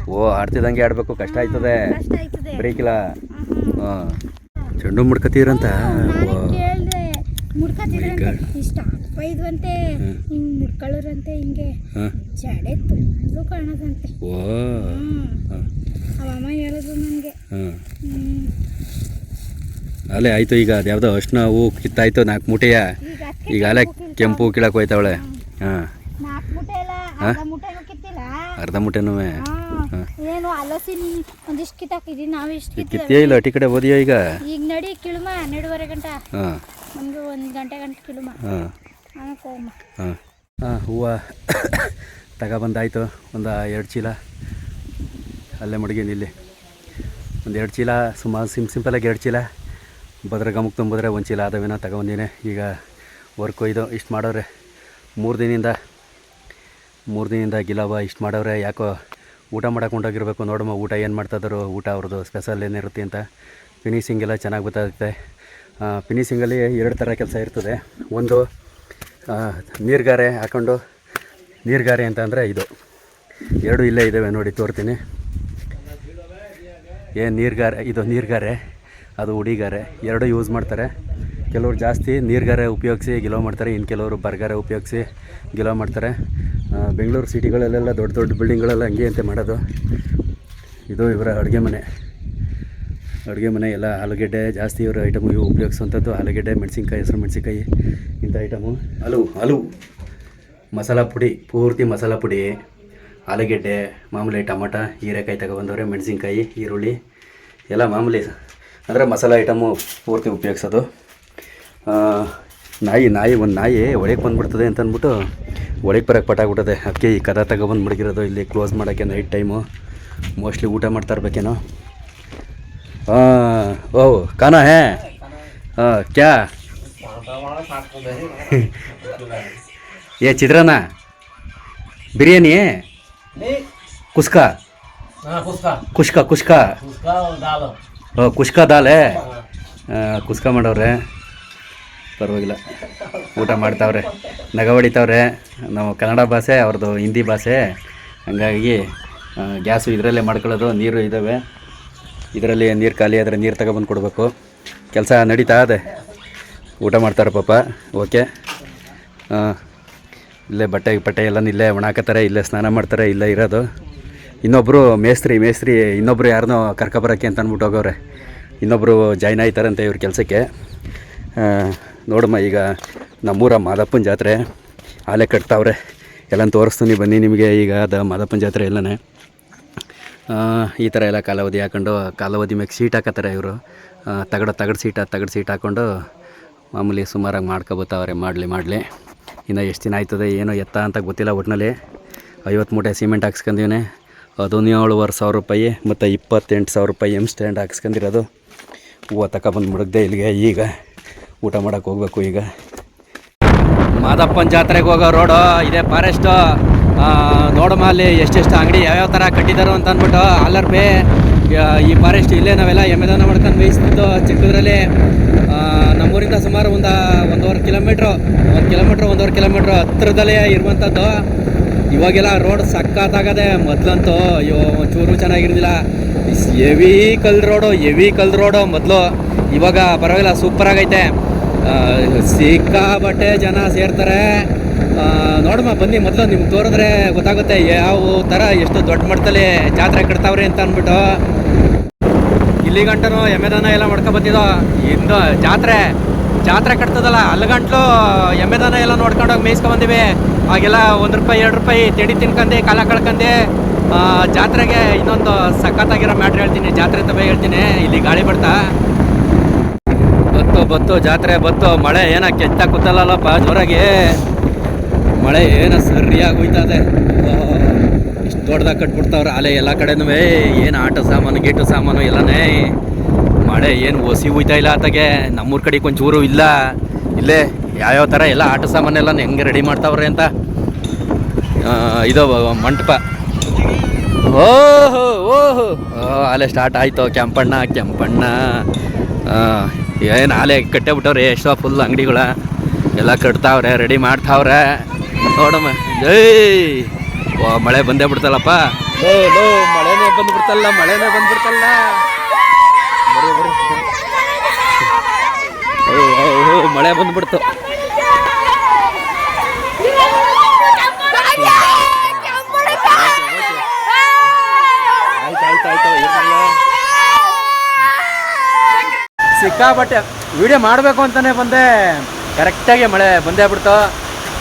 ಓ ಆಡ್ತಿದಂಗೆ ಆಡ್ಬೇಕು. ಕಷ್ಟ ಆಯ್ತದೆ. ಬ್ರೇಕಿಲ್ಲ. ಹಾಂ. ಚೆಂಡು ಮುಡ್ಕತೀರಂತ. ಕೇಳ್ದೆ ಮುಡ್ಕತಿದ್ರಂತೆ. God. ಇಷ್ಟ ಅಪ್ಪ ಹಿಂಗೆ ಮುಡ್ಕೊಳ್ಳೋರಂತೆ ಹಿಂಗೆ ಹಾಂ. ಜಡೆ ತುಂಬ ಕಾಣೋದಂತೆ. ಹಾಂ. ಹೇಳಿದ್ರು ನನಗೆ. ಹಾಂ. ಅಲ್ಲೇ ಆಯ್ತು ಈಗ ಯಾವ್ದೋ ಅರ್ಶಿನ ಹೂ ಕಿತ್ತಾಯ್ತು ನಾಲ್ಕು ಮೂಟೆಯ? ಈಗ ಅಲ್ಲೇ ಕೆಂಪು ಕೀಳಕ್ಕೆ ಹೋಯ್ತಾವಳೆ ಹಾಂ ಅರ್ಧ ಮೂಟೆನೂ ಏನು ಅಲಸಿ ಒಂದಿಷ್ಟು ಕಿತ್ತಾಕಿದ್ದೀನಿ ನಾವು ಇಷ್ಟು ಕಿತ್ತಿಲ್ಲ. ಇಲ್ಲ ಅಟ್ಟಿ ಕಡೆ ಓದಿಯೋ ಈಗ? ಈಗ ನಡಿ ಕಿಳುಮ ಹನ್ನೆರಡುವರೆ ಗಂಟ. ಹಾಂ. ನಮ್ಗೆ ಒಂದು ಗಂಟೆ ಗಂಟೆ ಕಿಲೋ ಹಾಂ. ಹಾಂ ಹಾಂ. ಹೂವು ತಗೊಬಂದಾಯ್ತು ಒಂದು ಎರಡು ಚೀಲ. ಅಲ್ಲೇ ಮಡಗೀನಿ ಇಲ್ಲಿ. ಒಂದು ಎರಡು ಚೀಲ ಸುಮಾರು ಸಿಮ್ ಸಿಂಪಲಾಗಿ ಎರಡು ಚೀಲ. ಬದ್ರೆ ಗಮಕ್ಕೆ ತುಂಬಿದ್ರೆ ಒಂದು ಚೀಲ ಆದವೇನೋ ತಗೊಬಂದಿನಿ ಈಗ ವರ್ಕ್ ಇದು ಇಷ್ಟು ಮಾಡೋರೆ. ಮೂರು ದಿನದಿಂದ ಮೂರು ದಿನದಿಂದ ಗಿಲಾಬ ಇಷ್ಟು ಮಾಡವ್ರೆ ಯಾಕೋ ಊಟ ಮಾಡೋಕೆ ಹೊಂಟೋಗಿರ್ಬೇಕು ನೋಡಮ್ಮ. ಊಟ ಏನು ಮಾಡ್ತಾಯಿದ್ರು ಊಟ ಅವ್ರದ್ದು ಸ್ಪೆಷಲ್ ಏನಿರುತ್ತೆ ಅಂತ. ಫಿನಿಶಿಂಗ್ ಎಲ್ಲ ಚೆನ್ನಾಗಿ ಗೊತ್ತಾಗುತ್ತೆ ಫಿನಿಶಿಂಗಲ್ಲಿ ಎರಡು ಥರ ಕೆಲಸ ಇರ್ತದೆ. ಒಂದು ನೀರ್ಗಾರೆ ಹಾಕೊಂಡು, ನೀರ್ಗಾರೆ ಅಂತ ಅಂದರೆ ಇದು. ಎರಡು ಇಲ್ಲೇ ಇದ್ದಾವೆ ನೋಡಿ, ತೋರ್ತೀನಿ. ಏನು ನೀರ್ಗಾರೆ, ಇದು ನೀರ್ಗಾರೆ, ಅದು ಉಡಿಗಾರೆ. ಎರಡು ಯೂಸ್ ಮಾಡ್ತಾರೆ. ಕೆಲವರು ಜಾಸ್ತಿ ನೀರ್ಗಾರೆ ಉಪಯೋಗಿಸಿ ಗಿಲೋ ಮಾಡ್ತಾರೆ. ಇನ್ನು ಕೆಲವರು ಬರ್ಗಾರೆ ಉಪಯೋಗಿಸಿ ಗಿಲೋ ಮಾಡ್ತಾರೆ. ಬೆಂಗಳೂರು ಸಿಟಿಗಳಲ್ಲೆಲ್ಲ ದೊಡ್ಡ ದೊಡ್ಡ ಬಿಲ್ಡಿಂಗ್ಗಳೆಲ್ಲ ಹಂಗೆ ಅಂತೆ ಮಾಡೋದು. ಇದು ಇವರ ಅಡುಗೆ ಮನೆ. ಅಡುಗೆ ಮನೆ ಎಲ್ಲ ಆಲೂಗೆಡ್ಡೆ ಜಾಸ್ತಿ ಇವರು ಐಟಮು ಇವು ಉಪಯೋಗಿಸುವಂಥದ್ದು ಆಲೂಗೆಡ್ಡೆ ಮೆಣಸಿನ್ಕಾಯಿ ಹೆಸರು ಮೆಣಸಿನ್ಕಾಯಿ ಇಂಥ ಐಟಮು ಹಲವು ಹಲವು ಮಸಾಲ ಪುಡಿ ಪೂರ್ತಿ ಮಸಾಲ ಪುಡಿ ಆಲೂಗೆಡ್ಡೆ ಮಾಮೂಲಿ ಟೊಮಟ ಹೀರೆಕಾಯಿ ತಗೊಬಂದವ್ರೆ ಮೆಣಸಿನ್ಕಾಯಿ ಈರುಳ್ಳಿ ಎಲ್ಲ ಮಾಮೂಲಿ ಅಂದರೆ ಮಸಾಲ ಐಟಮು ಪೂರ್ತಿ ಉಪಯೋಗಿಸೋದು. ನಾಯಿ ನಾಯಿ ಒಂದು ನಾಯಿ ಒಳಗೆ ಬಂದುಬಿಡ್ತದೆ ಅಂತ ಅಂದ್ಬಿಟ್ಟು ಒಳಗೆ ಬರೋಕ್ಕೆ ಪಟ್ಟಾಗ್ಬಿಟ್ಟದೆ ಅದಕ್ಕೆ ಈ ಕದ ತಗೊಬಂದು ಮಡಗಿರೋದು ಇಲ್ಲಿ ಕ್ಲೋಸ್ ಮಾಡೋಕ್ಕೆ ನೈಟ್ ಟೈಮು ಮೋಸ್ಟ್ಲಿ ಊಟ ಮಾಡ್ತಾ ಇರ್ಬೇಕೇನೋ. ओ खाना है हाँ क्या ये चित्राना बिरयानी है कुस्का हाँ कुस्का कुश्का कुश्का कुस्का और दाल ಓ ಕುಷ್ಕ ದಾಲ್ ಹೇ ಕುಸ್ಕ ಮಾಡವ್ರೆ ಪರವಾಗಿಲ್ಲ ಊಟ ಮಾಡ್ತಾವ್ರೆ ನಗ ಹೊಡಿತಾವ್ರೆ ನಾವು ಕನ್ನಡ ಭಾಷೆ ಅವ್ರದ್ದು ಹಿಂದಿ ಭಾಷೆ ಹಂಗಾಗಿ ಆ, ಗ್ಯಾಸು ಇದರಲ್ಲೇ ಮಾಡ್ಕೊಳ್ಳೋದು ನೀರು ಇದ್ದಾವೆ ಇದರಲ್ಲಿ ನೀರು ಖಾಲಿ ಆದರೆ ನೀರು ತಗೊಬಂದು ಕೊಡಬೇಕು. ಕೆಲಸ ನಡೀತಾ ಅದೇ ಊಟ ಮಾಡ್ತಾರೆ ಪಾಪ. ಓಕೆ. ಇಲ್ಲೇ ಬಟ್ಟೆ ಬಟ್ಟೆ ಎಲ್ಲ ಇಲ್ಲೇ ಒಣಾಕತ್ತಾರೆ ಇಲ್ಲೇ ಸ್ನಾನ ಮಾಡ್ತಾರೆ, ಇಲ್ಲೇ ಇರೋದು. ಇನ್ನೊಬ್ಬರು ಮೇಸ್ತ್ರಿ ಮೇಸ್ತ್ರಿ ಇನ್ನೊಬ್ಬರು ಯಾರನ್ನೋ ಕರ್ಕೊಬರೋಕ್ಕೆ ಅಂತ ಅಂದ್ಬಿಟ್ಟು ಹೋಗೋರೆ ಇನ್ನೊಬ್ಬರು ಜಾಯ್ನ್ ಆಯ್ತಾರಂತೆ ಇವ್ರ ಕೆಲಸಕ್ಕೆ. ನೋಡಮ್ಮ, ಈಗ ನಮ್ಮೂರ ಮಾದಪ್ಪನ ಜಾತ್ರೆ. ಆಲೆ ಕಟ್ತಾವ್ರೆ. ಎಲ್ಲ ತೋರಿಸ್ತೀನಿ ಬನ್ನಿ ನಿಮಗೆ. ಈಗ ಅದು ಮಾದಪ್ಪನ ಜಾತ್ರೆ ಎಲ್ಲನೇ. ಈ ಥರ ಎಲ್ಲ ಕಾಲಾವಧಿ ಹಾಕೊಂಡು ಕಾಲಾವಧಿ ಮ್ಯಾಗೆ ಸೀಟ್ ಹಾಕತ್ತಾರೆ ಇವರು. ತಗಡ ತಗಡು ಸೀಟ್ ತಗಡು ಸೀಟ್ ಹಾಕ್ಕೊಂಡು ಮಾಮೂಲಿ ಸುಮಾರಾಗಿ ಮಾಡ್ಕೊಬತ್ತವ್ರೆ, ಮಾಡಲಿ ಮಾಡಲಿ. ಇನ್ನು ಎಷ್ಟು ದಿನ ಆಯ್ತದೆ, ಏನೋ ಎತ್ತ ಅಂತ ಗೊತ್ತಿಲ್ಲ ಒಟ್ಟಿನಲ್ಲಿ ಐವತ್ತು ಮೂಟೆ ಸಿಮೆಂಟ್ ಹಾಕ್ಸ್ಕೊಂಡಿವ್ನೆ ಹದಿನೇಳುವರೆ ಸಾವಿರ ರೂಪಾಯಿ ಮತ್ತು ಇಪ್ಪತ್ತೆಂಟು ಸಾವಿರ ರೂಪಾಯಿ ಎಂ ಸ್ಟ್ಯಾಂಡ್ ಹಾಕ್ಸ್ಕೊಂಡಿರೋದು ಹೂವು ತಗೊಬಂದು ಮುಡುಗ್ದೆ ಇಲ್ಲಿಗೆ, ಈಗ ಊಟ ಮಾಡೋಕ್ಕೆ ಹೋಗ್ಬೇಕು ಈಗ. ಮಾದಪ್ಪನ ಜಾತ್ರೆಗೆ ಹೋಗೋ ರೋಡು ಇದೇ ಫಾರೆಸ್ಟು ನೋಡಮ್ಮ ಅಲ್ಲಿ ಎಷ್ಟೆಷ್ಟು ಅಂಗಡಿ ಯಾವ್ಯಾವ ಥರ ಕಟ್ಟಿದ್ದಾರೆ ಅಂತ ಅಂದ್ಬಿಟ್ಟು ಆಲರ್ ಬೇ ಈ ಫಾರೆಸ್ಟ್ ಇಲ್ಲೇ ನಾವೆಲ್ಲ ಎಮ್ಮೆದಾನ ಮಾಡ್ಕೊಂಡು ಮೇಯಿಸ್ತಿದ್ದು ಚಿಕ್ಕದ್ರಲ್ಲಿ ನಮ್ಮೂರಿಂದ ಸುಮಾರು ಒಂದು ಒಂದೂವರೆ ಕಿಲೋಮೀಟ್ರು ಒಂದು ಕಿಲೋಮೀಟ್ರ್ ಒಂದೂವರೆ ಕಿಲೋಮೀಟ್ರ್ ಹತ್ತಿರದಲ್ಲೇ ಇರುವಂಥದ್ದು ಇವಾಗೆಲ್ಲ ರೋಡ್ ಸಕ್ಕತ್ತಾಗದೆ ಮೊದಲಂತೂ ಅಯ್ಯೋ ಒಂಚೂರು ಚೆನ್ನಾಗಿರ್ಲಿಲ್ಲ. ಎವಿ ಕಲ್ ರೋಡು ಎವಿ ಕಲ್ ರೋಡು ಮೊದಲು. ಇವಾಗ ಪರವಾಗಿಲ್ಲ ಸೂಪರ್ ಆಗೈತೆ. ಆ, ಸಿಕ್ಕಾಬಟ್ಟೆ ಜನ ಸೇರ್ತಾರೆ. ನೋಡಮ್ಮ, ಬನ್ನಿ, ಮೊದಲು ನಿಮ್ಗೆ ತೋರಿದ್ರೆ ಗೊತ್ತಾಗುತ್ತೆ ಯಾವ ಥರ ಎಷ್ಟು ದೊಡ್ಡ ಮಟ್ಟದಲ್ಲಿ ಜಾತ್ರೆ ಕಟ್ತಾವ್ರಿ ಅಂತ ಅಂದ್ಬಿಟ್ಟು. ಇಲ್ಲಿ ಗಂಟನು ಎಮ್ಮೆದಾನ ಎಲ್ಲ ಮಾಡ್ಕೊಬತ್ತಿದೋ ಇಂದು ಜಾತ್ರೆ ಜಾತ್ರೆ ಕಟ್ತದಲ್ಲ ಅಲ್ಲಿಗಂಟ್ಲು ಎಮ್ಮೆದಾನ ಎಲ್ಲ ನೋಡ್ಕೊಂಡೋಗಿ ಮೇಯಿಸ್ಕೊಂಬಂದಿವಿ. ಆಗೆಲ್ಲ ಒಂದು ರೂಪಾಯಿ, ಎರಡು ರೂಪಾಯಿ ತಿಂಡಿ ತಿನ್ಕಂಡು ಕಾಲ ಕಳ್ಕಂಡು ಜಾತ್ರೆಗೆ ಇನ್ನೊಂದು ಸಖತ್ತಾಗಿರೋ ಮ್ಯಾಟ್ರ್ ಹೇಳ್ತೀನಿ, ಜಾತ್ರೆ ತಬೆ ಹೇಳ್ತೀನಿ. ಇಲ್ಲಿ ಗಾಳಿ ಬರ್ತಾ. ಬತ್ತು ಬತ್ತು, ಜಾತ್ರೆ ಬತ್ತು, ಮಳೆ ಏನಕ್ಕೆ ಕೆತ್ತ ಕೂತಲ್ಲಪ್ಪ ಜೋರಾಗಿ. ಮಳೆ ಏನೋ ಸರಿಯಾಗಿ ಹೋಯ್ತದೆ ಇಷ್ಟು ದೊಡ್ಡದಾಗ ಕಟ್ಬಿಡ್ತಾವ್ರೆ ಅಲೆ ಎಲ್ಲ ಕಡೆನೂ. ಏನು ಆಟ ಸಾಮಾನು, ಗೀಟು ಸಾಮಾನು ಎಲ್ಲನೇ. ಮಳೆ ಏನು ಒಸಿ ಹೋಯ್ತಾ ಇಲ್ಲ ಆತಗೆ. ನಮ್ಮೂರ ಕಡೆ ಒಂಚೂರು ಇಲ್ಲ. ಇಲ್ಲೇ ಯಾವ್ಯಾವ ಥರ ಎಲ್ಲ ಆಟ ಸಾಮಾನೆಲ್ಲ ಹೆಂಗೆ ರೆಡಿ ಮಾಡ್ತಾವ್ರೆ ಅಂತ. ಇದು ಮಂಟಪ. ಓಹೋ ಓಹೋ. ಅಲೆ ಸ್ಟಾರ್ಟ್ ಆಯಿತು. ಕೆಂಪಣ್ಣ ಕೆಂಪಣ್ಣ. ಏನು ಆಲೆ ಕಟ್ಟೆ ಬಿಟ್ಟವ್ರೆ ಎಷ್ಟೋ ಫುಲ್ ಅಂಗಡಿಗಳ. ಎಲ್ಲ ಕಟ್ತಾವ್ರೆ ರೆಡಿ ಮಾಡ್ತಾವ್ರೆ. ನೋಡಮ್ಮ. ಜೈ ಓ ಮಳೆ ಬಂದೇ ಬಿಡ್ತಲ್ಲಪ್ಪ. ಲೋ ಲೋ ಮಳೆನೇ ಬಂದ್ಬಿಡ್ತಲ್ಲ ಮಳೆನೇ ಬಂದ್ಬಿಡ್ತಲ್ಲ. ಬಿಡ್ತಲ್ಲ ಬರ್ರಿ ಓ, ಮಳೆ ಬಂದ್ಬಿಡ್ತು. ಸಿಕ್ಕಾಪಟ್ಟೆ ವಿಡಿಯೋ ಮಾಡಬೇಕು ಅಂತಾನೆ ಬಂದೆ. ಕರೆಕ್ಟಾಗಿ ಮಳೆ ಬಂದೇ ಬಿಡ್ತು.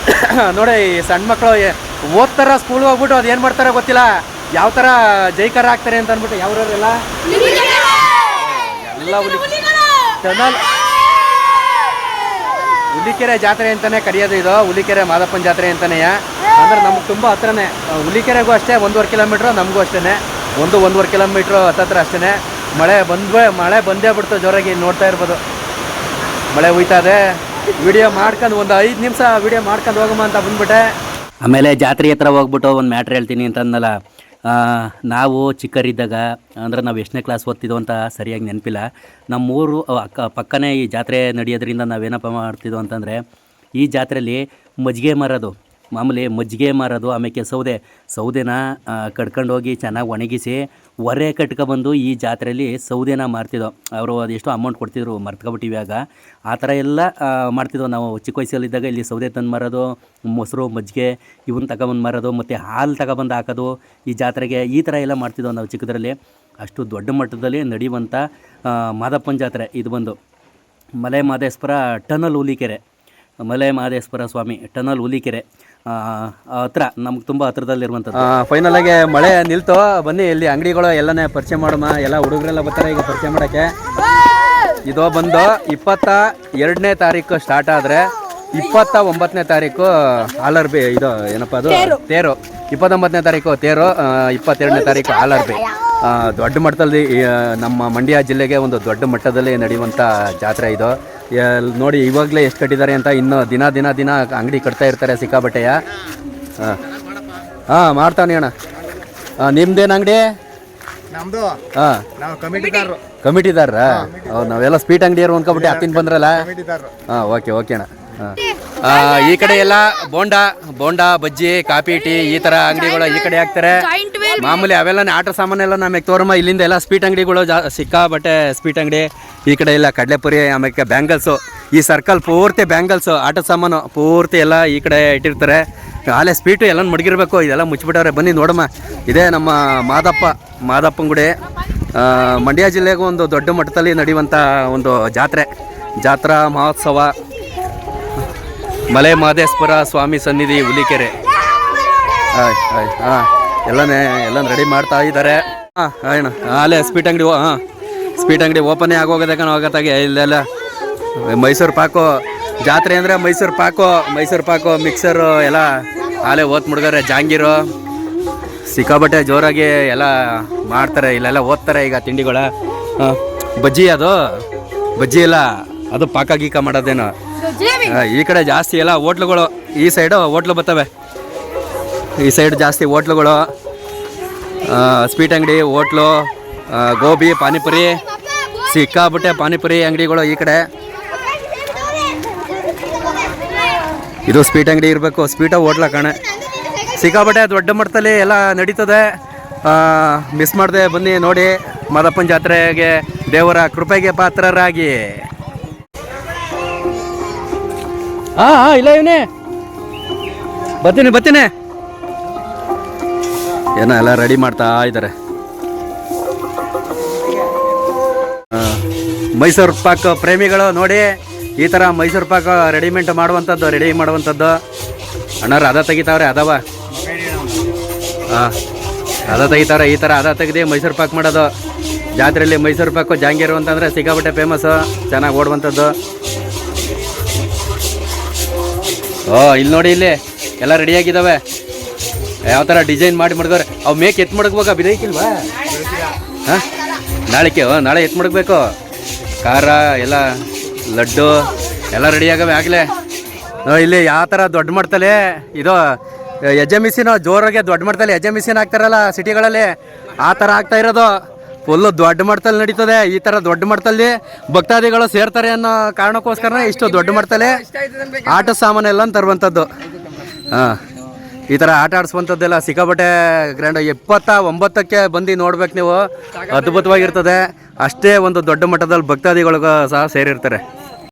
ನೋಡಿ ಸಣ್ಣ ಮಕ್ಕಳು ಓದ್ತಾರ ಸ್ಕೂಲ್ಗೆ ಹೋಗ್ಬಿಟ್ಟು ಅದು ಏನು ಮಾಡ್ತಾರೋ ಗೊತ್ತಿಲ್ಲ. ಯಾವ ಥರ ಜೈಕಾರ ಆಗ್ತಾರೆ ಅಂತ ಅಂದ್ಬಿಟ್ಟು ಯಾವ್ರವ್ರೆಲ್ಲ ಎಲ್ಲ ಟನಲ್ ಹುಲಿಕೆರೆ ಜಾತ್ರೆ ಅಂತಾನೆ ಕರೆಯೋದು ಇದು. ಹುಲಿಕೆರೆ ಮಾದಪ್ಪನ ಜಾತ್ರೆ ಅಂತಾನೆ. ಅಂದ್ರೆ ನಮ್ಗೆ ತುಂಬ ಹತ್ರನೇ. ಹುಲಿಕೆರೆಗೂ ಅಷ್ಟೇ ಒಂದೂವರೆ ಕಿಲೋಮೀಟ್ರ್, ನಮಗೂ ಅಷ್ಟೇ ಒಂದು, ಒಂದೂವರೆ ಕಿಲೋಮೀಟ್ರ್ ಹತ್ತತ್ರ ಅಷ್ಟೇ ಮಳೆ ಬಂದ್ವೇ ಮಳೆ ಬಂದೇ ಬಿಡ್ತು ಜೋರಾಗಿ ನೋಡ್ತಾ ಇರ್ಬೋದು. ಮಳೆ ಇದೆ. ವಿಡಿಯೋ ಮಾಡ್ಕೊಂಡು ಒಂದು ಐದು ನಿಮಿಷ ವಿಡಿಯೋ ಮಾಡ್ಕೊಂಡು ಹೋಗಮ್ಮ ಅಂತ ಬಂದ್ಬಿಟ್ಟೆ. ಆಮೇಲೆ ಜಾತ್ರೆ ಹತ್ರ ಹೋಗ್ಬಿಟ್ಟು ಒಂದು ಮ್ಯಾಟ್ರ್ ಹೇಳ್ತೀನಿ ಅಂತ ಅಂದಲ್ಲ ಆ, ನಾವು ಚಿಕ್ಕರಿದ್ದಾಗ ಅಂದ್ರೆ ನಾವು ಎಷ್ಟನೇ ಕ್ಲಾಸ್ ಓದ್ತಿದ್ದೋ ಅಂತ ಸರಿಯಾಗಿ ನೆನಪಿಲ್ಲ. ನಮ್ಮೂರು ಅಕ್ಕ ಪಕ್ಕನೇ ಈ ಜಾತ್ರೆ ನಡೆಯೋದ್ರಿಂದ ನಾವೇನಪ್ಪ ಮಾಡ್ತಿದ್ದೋ ಅಂತಂದರೆ ಈ ಜಾತ್ರೆಯಲ್ಲಿ ಮಜ್ಜಿಗೆ ಮಾರೋದು. ಮಾಮೂಲಿ ಮಜ್ಜಿಗೆ ಮಾರೋದು ಆಮೇಲೆ ಸೌದೆ. ಸೌದೆನ ಕಟ್ಕೊಂಡೋಗಿ ಚೆನ್ನಾಗಿ ಒಣಗಿಸಿ ಹೊರೆ ಕಟ್ಕೊಬಂದು ಈ ಜಾತ್ರೆಯಲ್ಲಿ ಸೌದೆನ ಮಾರ್ತಿದ್ದೋ. ಅವರು ಅದೆಷ್ಟೋ ಅಮೌಂಟ್ ಕೊಡ್ತಿದ್ರು, ಮರ್ತ್ಕೊಬಿಟ್ಟಿವಿ ಆಗ. ಆ ಥರ ಎಲ್ಲ ಮಾಡ್ತಿದ್ದೋ ನಾವು ಚಿಕ್ಕ ವಯಸ್ಸಲ್ಲಿದ್ದಾಗ ಇಲ್ಲಿ ಸೌದೆ ತಂದು ಮಾರೋದು, ಮೊಸರು, ಮಜ್ಜಿಗೆ ಇವನ್ನ ತಗೊಬಂದು ಮಾರೋದು, ಮತ್ತು ಹಾಲು ತಗೊಬಂದು ಹಾಕೋದು, ಈ ಜಾತ್ರೆಗೆ ಈ ಥರ ಎಲ್ಲ ಮಾಡ್ತಿದ್ದೋ ನಾವು ಚಿಕ್ಕದ್ರಲ್ಲಿ. ಅಷ್ಟು ದೊಡ್ಡ ಮಟ್ಟದಲ್ಲಿ ನಡೆಯುವಂಥ ಮಾದಪ್ಪನ ಜಾತ್ರೆ ಇದು ಬಂದು. ಮಲೆ ಮಾದೇಶ್ವರ ಟನಲ್ ಹುಲಿಕೆರೆ. ಮಲೆ ಮಹದೇಶ್ವರ ಸ್ವಾಮಿ, ಟನಲ್ ಹುಲಿಕೆರೆ. ಹತ್ರ ನಮ್ಗೆ ತುಂಬ ಹತ್ರದಲ್ಲಿರುವಂಥದ್ದು. ಫೈನಲ್ ಆಗಿ ಮಳೆ ನಿಲ್ತು ಬನ್ನಿ ಇಲ್ಲಿ ಅಂಗಡಿಗಳು ಎಲ್ಲನೇ ಪರಿಚಯ ಮಾಡಮ್ಮ ಎಲ್ಲ ಹುಡುಗರೆಲ್ಲ ಬರ್ತಾರೆ ಈಗ ಪರಿಚಯ ಮಾಡೋಕ್ಕೆ. ಇದು ಬಂದು ಇಪ್ಪತ್ತ ಎರಡನೇ ತಾರೀಕು ಸ್ಟಾರ್ಟ್ ಆದರೆ ಇಪ್ಪತ್ತ ಒಂಬತ್ತನೇ ತಾರೀಕು ಆಲರ್ಬಿ ಇದು ಏನಪ್ಪ ಅದು? ತೇರು. ಇಪ್ಪತ್ತೊಂಬತ್ತನೇ ತಾರೀಕು ತೇರು ಇಪ್ಪತ್ತೆರಡನೇ ತಾರೀಕು ಆಲರ್ ಬಿ ದೊಡ್ಡ ಮಟ್ಟದಲ್ಲಿ ನಮ್ಮ ಮಂಡ್ಯ ಜಿಲ್ಲೆಗೆ ಒಂದು ದೊಡ್ಡ ಮಟ್ಟದಲ್ಲಿ ನಡೆಯುವಂಥ ಜಾತ್ರೆ ಇದು. ನೋಡಿ ಇವಾಗಲೇ ಎಷ್ಟು ಕಟ್ಟಿದ್ದಾರೆ ಅಂತ ಇನ್ನು ದಿನ ದಿನ ದಿನ ಅಂಗಡಿ ಕಟ್ತಾ ಇರ್ತಾರೆ ಸಿಕ್ಕಾಬಟ್ಟೆಯ ಹಾಂ. ಹಾಂ ಮಾಡ್ತಾನೆ ಅಣ್ಣ. ಹಾಂ ನಿಮ್ದೇನು ಅಂಗಡಿ? ನಮ್ದು. ಹಾಂ. ಕಮಿಟಿದಾರರು ಕಮಿಟಿದಾರ ಹೌದು ನಾವೆಲ್ಲ ಸ್ವೀಟ್ ಅಂಗಡಿಯರು ಅನ್ಕೊಬಿಟ್ಟು ಹತ್ತಿನ ಬಂದ್ರಲ್ಲ? ಹಾಂ ಓಕೆ ಓಕೆ ಅಣ್ಣ. ಈ ಕಡೆ ಎಲ್ಲ ಬೋಂಡಾ ಬೋಂಡಾ ಬಜ್ಜಿ ಕಾಫಿ ಟೀ ಈ ತರ ಅಂಗಡಿಗಳು ಈ ಕಡೆ ಹಾಕ್ತಾರೆ ಮಾಮೂಲಿ ಅವೆಲ್ಲ ಆಟ ಸಾಮಾನೆಲ್ಲ ನಮಗೆ ತೋರಮ್ಮ ಇಲ್ಲಿಂದ ಎಲ್ಲ ಸ್ವೀಟ್ ಅಂಗಡಿಗಳು ಜಾ ಸಿಕ್ಕಾಬಟ್ಟೆ ಸ್ವೀಟ್ ಅಂಗಡಿ ಈ ಕಡೆ ಎಲ್ಲ ಕಡಲೆಪುರಿ ಆಮೇಲೆ ಬ್ಯಾಂಗಲ್ಸು. ಈ ಸರ್ಕಲ್ ಪೂರ್ತಿ ಬ್ಯಾಂಗಲ್ಸು ಆಟ ಸಾಮಾನು ಪೂರ್ತಿ ಎಲ್ಲ ಈ ಕಡೆ ಇಟ್ಟಿರ್ತಾರೆ. ಆಲೆ ಸ್ವೀಟು ಎಲ್ಲ ಮಡಗಿರ್ಬೇಕು ಇದೆಲ್ಲ ಮುಚ್ಚಿಬಿಟ್ಟವ್ರೆ. ಬನ್ನಿ ನೋಡಮ್ಮ. ಇದೇ ನಮ್ಮ ಮಾದಪ್ಪ ಮಾದಪ್ಪನ ಗುಡಿ ಮಂಡ್ಯ ಜಿಲ್ಲೆಗೂ ಒಂದು ದೊಡ್ಡ ಮಟ್ಟದಲ್ಲಿ ನಡೆಯುವಂಥ ಒಂದು ಜಾತ್ರೆ. ಜಾತ್ರಾ ಮಹೋತ್ಸವ. ಮಲೆ ಮಹದೇಶ್ವರ ಸ್ವಾಮಿ ಸನ್ನಿಧಿ ಹುಲಿಕೆರೆ. ಹಾಯ್ ಹಾಯ್ ಹಾಂ ಎಲ್ಲನೇ ಎಲ್ಲ ರೆಡಿ ಮಾಡ್ತಾ ಇದ್ದಾರೆ ಹಾಂ ಅಲ್ಲೇ ಸ್ವೀಟ್ ಅಂಗಡಿ ಹಾಂ ಸ್ವೀಟ್ ಅಂಗಡಿ ಓಪನೇ ಆಗೋಗದೆ ಕಣ ಇಲ್ಲೆಲ್ಲ, ಮೈಸೂರು ಪಾಕು, ಜಾತ್ರೆ ಅಂದರೆ ಮೈಸೂರು ಪಾಕು ಮೈಸೂರು ಪಾಕು ಮಿಕ್ಸರು ಎಲ್ಲ ಆಲೇ ಓದ್ ಮುಡ್ಗಾರೆ ಜಾಂಗೀರು. ಸಿಕ್ಕಾಬಟ್ಟೆ ಜೋರಾಗಿ ಎಲ್ಲ ಮಾಡ್ತಾರೆ, ಇಲ್ಲೆಲ್ಲ ಓದ್ತಾರೆ ಈಗ ತಿಂಡಿಗಳ. ಬಜ್ಜಿ ಅದು, ಬಜ್ಜಿ ಇಲ್ಲ ಅದು ಪಾಕ ಗೀಕ ಮಾಡೋದೇನೋ. ಈ ಕಡೆ ಜಾಸ್ತಿ ಎಲ್ಲ ಹೋಟ್ಲುಗಳು, ಈ ಸೈಡು ಹೋಟ್ಲು ಬರ್ತವೆ. ಈ ಸೈಡ್ ಜಾಸ್ತಿ ಹೋಟ್ಲುಗಳು ಸ್ವೀಟ್ ಅಂಗಡಿ, ಹೋಟ್ಲು ಗೋಬಿ, ಪಾನಿಪುರಿ ಸಿಕ್ಕಾಬಿಟ್ಟೆ ಪಾನಿಪುರಿ ಅಂಗಡಿಗಳು ಈ ಕಡೆ. ಇದು ಸ್ವೀಟ್ ಅಂಗಡಿ ಇರಬೇಕು ಸ್ವೀಟ ಹೋಟ್ಲ ಕಾಣೆ. ಸಿಕ್ಕಾಪಟ್ಟೆ ದೊಡ್ಡ ಮಟ್ಟದಲ್ಲಿ ಎಲ್ಲ ನಡೀತದೆ. ಮಿಸ್ ಮಾಡದೆ ಬನ್ನಿ ನೋಡಿ, ಮಾದಪ್ಪನ ಜಾತ್ರೆಗೆ ದೇವರ ಕೃಪೆಗೆ ಪಾತ್ರರಾಗಿ. ಹಾ ಹಾ, ಇಲ್ಲ ಇವನೇ. ಬರ್ತೀನಿ ಬರ್ತೀನಿ. ಏನ ಎಲ್ಲ ರೆಡಿ ಮಾಡ್ತಾ ಇದ್ದಾರೆ. ಮೈಸೂರು ಪಾಕ್ ಪ್ರೇಮಿಗಳು ನೋಡಿ, ಈ ಥರ ಮೈಸೂರು ಪಾಕ್ ರೆಡಿಮೆಂಟ್ ಮಾಡುವಂಥದ್ದು ರೆಡಿ ಮಾಡುವಂಥದ್ದು. ಅಣ್ಣವ್ರು ಅದ ತೆಗಿತಾವ್ರೆ, ಅದವ. ಹಾಂ ಅದ ತೆಗಿತಾವ್ರೆ, ಈ ಥರ ಅದ ತೆಗ್ದು ಮೈಸೂರು ಪಾಕ್ ಮಾಡೋದು. ಜಾತ್ರೆಯಲ್ಲಿ ಮೈಸೂರು ಪಾಕು ಜಾಂಗೀರು ಅಂತಂದರೆ ಸಿಕ್ಕಾಪಟ್ಟೆ ಫೇಮಸ್ಸು ಚೆನ್ನಾಗಿ ಓಡುವಂಥದ್ದು. ಓ ಇಲ್ಲಿ ನೋಡಿ ಇಲ್ಲಿ. ಎಲ್ಲ ರೆಡಿಯಾಗಿದ್ದಾವೆ ಯಾವ ಥರ ಡಿಸೈನ್ ಮಾಡಿ ಮಾಡಿದವ್ರೆ. ಅವು ಮೇಕ್ ಎತ್ ಮಡಗ್ಬೇಕಾ ಬಿದೈಕಿಲ್ವಾ ಹಾಂ? ನಾಳೆ ಎತ್ ಮಡಗಬೇಕು. ಖಾರ, ಎಲ್ಲ ಲಡ್ಡು, ಎಲ್ಲ ರೆಡಿ ಆಗವೆ ಆಗಲೇ. ಇಲ್ಲಿ ಯಾವ ಥರ ದೊಡ್ಡ ಮಾಡ್ತಲೆ ಇದು ಎಜೆ ಮಿಸಿನ ಜೋರಾಗೆ ದೊಡ್ಡ ಮಾಡ್ತಲೆ ಎಜೆ ಮಿಷಿನ್ ಹಾಕ್ತಾರಲ್ಲ ಸಿಟಿಗಳಲ್ಲಿ ಆ ಥರ ಆಗ್ತಾ ಇರೋದು. ಫುಲ್ಲು ದೊಡ್ಡ ಮಟ್ಟದಲ್ಲಿ ನಡೀತದೆ. ಈ ಥರ ದೊಡ್ಡ ಮಟ್ಟದಲ್ಲಿ ಭಕ್ತಾದಿಗಳು ಸೇರ್ತಾರೆ ಅನ್ನೋ ಕಾರಣಕ್ಕೋಸ್ಕರ ಇಷ್ಟು ದೊಡ್ಡ ಮಟ್ಟದಲ್ಲಿ ಆಟ ಸಾಮಾನೆಲ್ಲ ತರುವಂಥದ್ದು. ಹಾಂ. ಈ ಥರ ಆಟ ಆಡಿಸುವಂಥದ್ದೆಲ್ಲ ಸಿಕ್ಕಾಪಟ್ಟೆ ಗ್ರ್ಯಾಂಡ್ ಎಪ್ಪತ್ತ ಒಂಬತ್ತಕ್ಕೆ ಬಂದು ನೋಡ್ಬೇಕು ನೀವು. ಅದ್ಭುತವಾಗಿರ್ತದೆ. ಅಷ್ಟೇ ಒಂದು ದೊಡ್ಡ ಮಟ್ಟದಲ್ಲಿ ಭಕ್ತಾದಿಗಳಿಗೂ ಸಹ ಸೇರಿರ್ತಾರೆ.